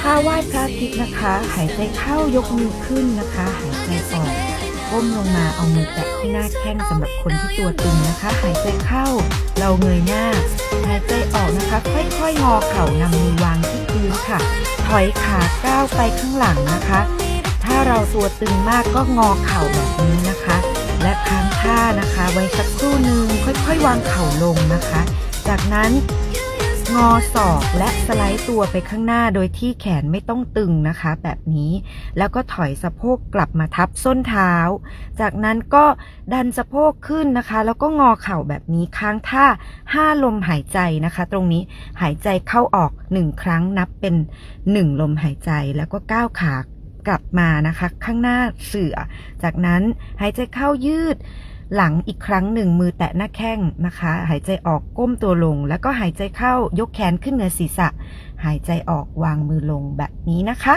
ท่าไหว้พระอาทิตย์นะคะ หายใจเข้ายกมือขึ้นนะคะ หายใจออกก้มลงมาเอามือแตะที่หน้าแข้งสำหรับคนที่ตัวตึงนะคะ หายใจเข้า เราเงยหน้า หายใจออกนะคะ ค่อยๆงอเข่านำมือวางที่พื้นค่ะ ถอยขาก้าวไปข้างหลังนะคะ ถ้าเราตัวตึงมากก็งอเข่าแบบนี้นะคะ และค้างท่านะคะ ไว้สักครู่หนึ่งค่อยๆ วางเข่าลงนะคะ จากนั้น งอศอกและสไลด์ตัวไปข้างหน้าโดยที่แขนไม่ต้องตึงนะคะ แบบนี้แล้วก็ถอยสะโพกกลับมาทับส้นเท้า จากนั้นก็ดันสะโพกขึ้นนะคะ แล้วก็งอเข่าแบบนี้ค้างท่า5ลมหายใจนะคะ ตรงนี้หายใจเข้าออก1ครั้งนับเป็น1ลมหายใจแล้วก็ก้าวขา กลับมานะคะ ข้างหน้าเสือ จากนั้นหายใจเข้ายืดหลังอีกครั้งหนึ่งมือแตะหน้าแข้งนะคะ หายใจออกก้มตัวลง แล้วก็หายใจเข้ายกแขนขึ้นเหนือศีรษะ หายใจออกวางมือลงแบบนี้นะคะ